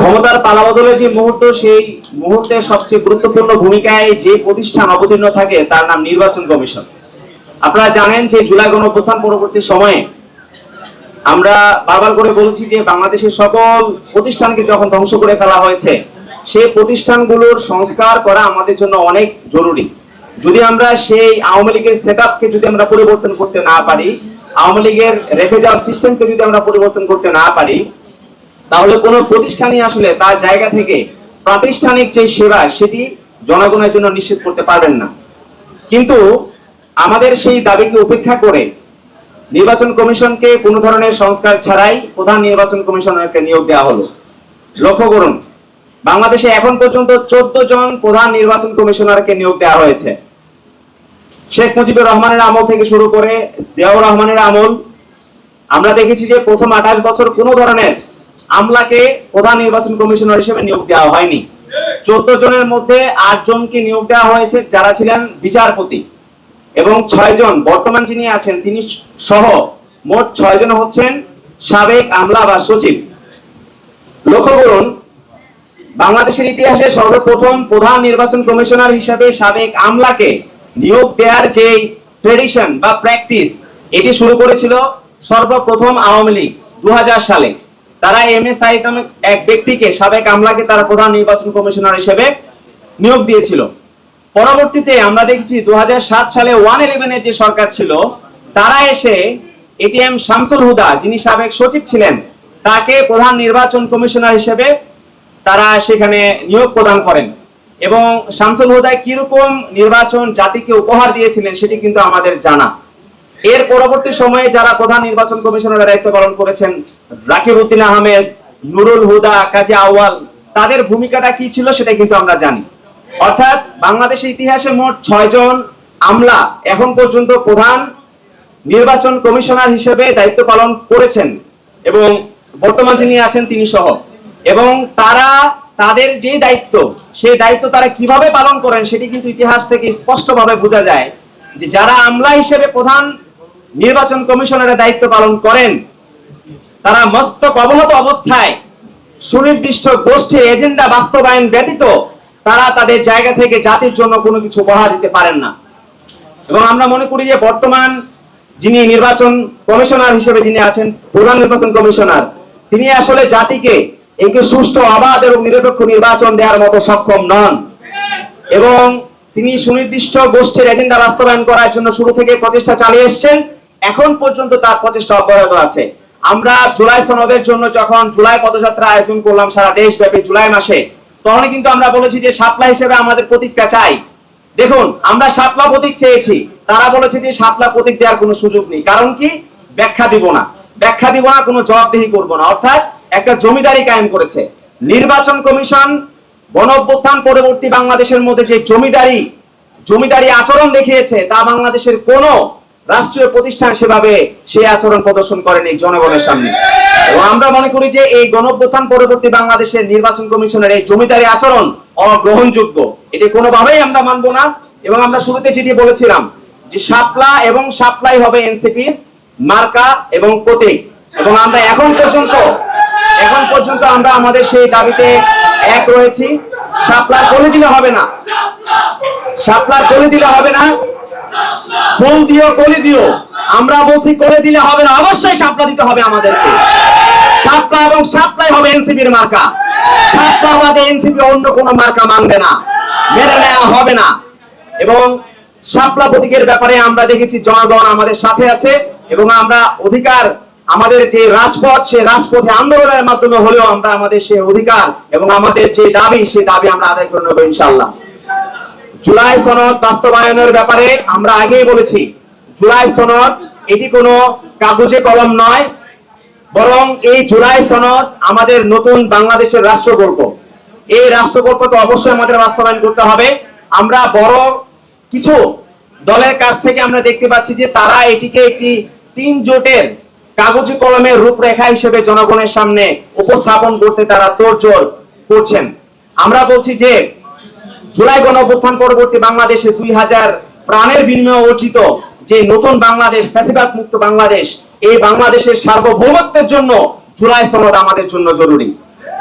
ক্ষমতার পালাবদলের যে মুহূর্ত, সেই মুহূর্তে সবচেয়ে গুরুত্বপূর্ণ ভূমিকায় যে প্রতিষ্ঠান অবতীর্ণ থাকে, তার নাম নির্বাচন কমিশন। আপনারা জানেন যে জুলাই গণঅভ্যুত্থান পরবর্তী সময়ে আমরা বারবার করে বলছি যে বাংলাদেশের সকল প্রতিষ্ঠানকে যখন ধ্বংস করে ফেলা হয়েছে, সেই প্রতিষ্ঠানগুলোর সংস্কার করা আমাদের জন্য অনেক জরুরি। যদি আমরা সেই আওয়ামী লীগের সেট আপকে যদি আমরা পরিবর্তন করতে না পারি, আওয়ামী লীগের রেখে যাওয়ার সিস্টেমকে যদি আমরা পরিবর্তন করতে না পারি তাহলে কোনো প্রতিষ্ঠানই আসলে তার জায়গা থেকে প্রাতিষ্ঠানিক যে সেবা সেটি জনগণের জন্য নিশ্চিত করতে পারবেন না। কিন্তু আমাদের সেই দাবিকে উপেক্ষা করে নির্বাচন কমিশনকে কোনো ধরনের সংস্কার ছাড়াই প্রধান নির্বাচন কমিশনারকে নিয়োগ দেওয়া হলো। লক্ষ্য করুন, বাংলাদেশে এখন পর্যন্ত চোদ্দ জন প্রধান নির্বাচন কমিশনারকে নিয়োগ দেওয়া হয়েছে। শেখ মুজিবুর রহমানের আমল থেকে শুরু করে জিয়াউর রহমানের আমল। আমরা দেখেছি যে প্রথম আঠাশ বছর কোনো ধরনের আমলাকে প্রধান নির্বাচন কমিশনার হিসেবে নিয়োগ দেওয়া হয়নি। চোদ্দ জনের মধ্যে আট জনকে নিয়োগ দেওয়া হয়েছে, যারা ছিলেন বিচারপতি। এবং ছয় জন, বর্তমান যিনি আছেন, তিনি সহ মোট ছয় জন হচ্ছেন সাবেক আমলা বা সচিব। লক্ষ্য করুন, বাংলাদেশের ইতিহাসে সর্বপ্রথম প্রধান নির্বাচন কমিশনার হিসাবে সাবেক আমলাকে নিয়োগ দেওয়ার যে ট্রেডিশন বা প্র্যাকটিস এটি শুরু করেছিল সর্বপ্রথম আওয়ামী লীগ দু হাজার সালে। তারা এম এস নামে এক ব্যক্তিকে সাবেক আমলাকে তারা প্রধান নির্বাচন কমিশনার হিসেবে নিয়োগ দিয়েছিল। পরবর্তীতে আমরা দেখেছি দু সালে ওয়ান ইলেভেনের যে সরকার ছিল, তারা এসে এটিএম শামসুল হুদা, যিনি সাবেক সচিব ছিলেন, তাকে প্রধান নির্বাচন কমিশনার হিসেবে তারা সেখানে নিয়োগ প্রদান করেন। এবং শামসুল হুদায় কীরকম নির্বাচন জাতিকে উপহার দিয়েছিলেন, সেটি কিন্তু আমাদের জানা। এর পরবর্তী সময়ে যারা প্রধান নির্বাচন কমিশনারের দায়িত্ব পালন করেছেন রাকিব উদ্দিন আহমেদ, নুরুল হুদা, কাজী আওয়াল তাদের ভূমিকাটা কি ছিল সেটা কিন্তু আমরা জানি। অর্থাৎ বাংলাদেশের ইতিহাসে মোট ছয়জন আমলা এখন পর্যন্ত প্রধান নির্বাচন কমিশনার হিসেবে দায়িত্ব পালন করেছেন এবং বর্তমান যিনি আছেন তিনি সহ। এবং তারা তাদের যে দায়িত্ব, সেই দায়িত্ব তারা কীভাবে পালন করেন সেটি কিন্তু ইতিহাস থেকে স্পষ্টভাবে বোঝা যায় যে যারা আমলা হিসেবে প্রধান নির্বাচন কমিশনারের দায়িত্ব পালন করেন। তারা মস্তক অবনত অবস্থায় সুনির্দিষ্ট গোষ্ঠীর এজেন্ডা বাস্তবায়ন ব্যতীত তারা তাদের জায়গা থেকে জাতির জন্য কোনো কিছু উপহার দিতে পারেন না। এবং আমরা মনে করি যে বর্তমান যিনি নির্বাচন কমিশনার হিসেবে যিনি আছেন, প্রধান নির্বাচন কমিশনার, তিনি আসলে জাতিকে একটি সুষ্ঠু, অবাধ এবং নিরপেক্ষ নির্বাচন দেওয়ার মতো সক্ষম নন। এবং তিনি সুনির্দিষ্ট গোষ্ঠীর এজেন্ডা বাস্তবায়ন করার জন্য শুরু থেকে প্রচেষ্টা চালিয়ে এসেছেন। এখন পর্যন্ত তার প্রচেষ্টা অব্যাহত আছে। আমরা জুলাই সনদের জন্য যখন জুলাই পদযাত্রা আয়োজন করলাম সারা দেশব্যাপী জুলাই মাসে তখন কিন্তু আমরা বলেছি যে সাপলা হিসেবে আমাদের প্রতীকটা চাই। দেখুন, আমরা সাপলা প্রতীক চেয়েছি। তারা বলেছে যে সাপলা প্রতীক দেওয়ার কোনো সুযোগ নেই। কারণ কি? ব্যাখ্যা দিব না। ব্যাখ্যা দিব না, কোনো জবাবদিহি করব না। অর্থাৎ একটা জমিদারি কায়েম করেছে। নির্বাচন কমিশন গণ অভ্যুত্থান পরবর্তী বাংলাদেশের মধ্যে যে জমিদারি জমিদারি আচরণ দেখিয়েছে, তা বাংলাদেশের কোন রাষ্ট্রীয় প্রতিষ্ঠান সেভাবে সেই আচরণ প্রদর্শন করেনি জনগণের সামনে। এবং আমরা মনে করি যে এই গণঅভ্যুত্থান পরবর্তী বাংলাদেশের নির্বাচন কমিশনের এই জমিদারি আচরণ অগ্রহণযোগ্য। এটি কোনোভাবেই আমরা মানব না। এবং আমরা শুরুতে যেটি বলেছিলাম যে শাপলা এবং সাপ্লাই হবে এনসিপির মার্কা এবং প্রতীক। এবং আমরা এখন পর্যন্ত এখন পর্যন্ত আমরা আমাদের সেই দাবিতে এক রয়েছি। শাপলা করে দিলে হবে না। শাপলা করে দিলে হবে না। ফুল দিও, কলি দিও। আমরা বলছি, করে দিলে হবে না। অবশ্যই শাপলা দিতে হবে আমাদেরকে। শাপলা এবং হবে এনসিপির মার্কা। বাদে এনসিপি অন্য মার্কা মানবে না। মেনে নেওয়া হবে না। এবং শাপলা প্রতীকের ব্যাপারে আমরা দেখেছি, জনগণ আমাদের সাথে আছে এবং আমরা অধিকার, আমাদের যে রাজপথ সেই রাজপথে আন্দোলনের মাধ্যমে হলেও আমরা আমাদের সেই অধিকার এবং আমাদের যে দাবি সেই দাবি আমরা আদায় করে নেব ইনশাল্লাহ জুলাই সনদ বাস্তবায়নের ব্যাপারে আমরা আগেই বলেছি, জুলাই সনদ এটি কোনো কাগজে কলম নয়, বরং এই জুলাই সনদ আমাদের নতুন বাংলাদেশের রাষ্ট্রকল্প এই রাষ্ট্রকল্পকে অবশ্যই আমাদের বাস্তবায়ন করতে হবে। আমরা বড় কিছু দলের কাছ থেকে আমরা দেখতে পাচ্ছি যে তারা এটিকে একটি তিন জোটের কাগজে কলমের রূপরেখা হিসেবে জনগণের সামনে উপস্থাপন করতে তারা তোড়জোড় করছেন। আমরা বলছি যে জুলাই গণঅভ্যুত্থান পরবর্তী বাংলাদেশে দুই হাজার প্রাণের বিনিময়ে অর্জিত যে নতুন বাংলাদেশ ফ্যাসিবাদ মুক্ত বাংলাদেশ, এই বাংলাদেশের সার্বভৌমত্বের জন্য জুলাই সনদ আমাদের জন্য জরুরি।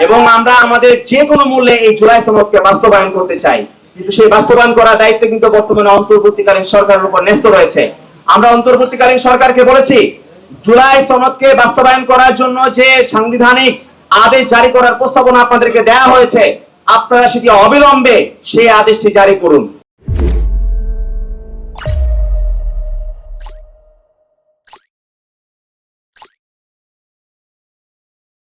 এবং আমরা আমাদের যে কোনো মূল্যে এই জুলাই সনদকে বাস্তবায়ন করতে চাই। কিন্তু সেই বাস্তবায়ন করার দায়িত্ব কিন্তু বর্তমানে অন্তর্বর্তীকালীন সরকারের উপর ন্যস্ত রয়েছে। আমরা অন্তর্বর্তীকালীন সরকারকে বলেছি, জুলাই সনদকে বাস্তবায়ন করার জন্য যে সাংবিধানিক আদেশ জারি করার প্রস্তাবনা আপনাদেরকে দেওয়া হয়েছে আপনারা সেটি অবিলম্বে সেই আদেশটি জারি করুন।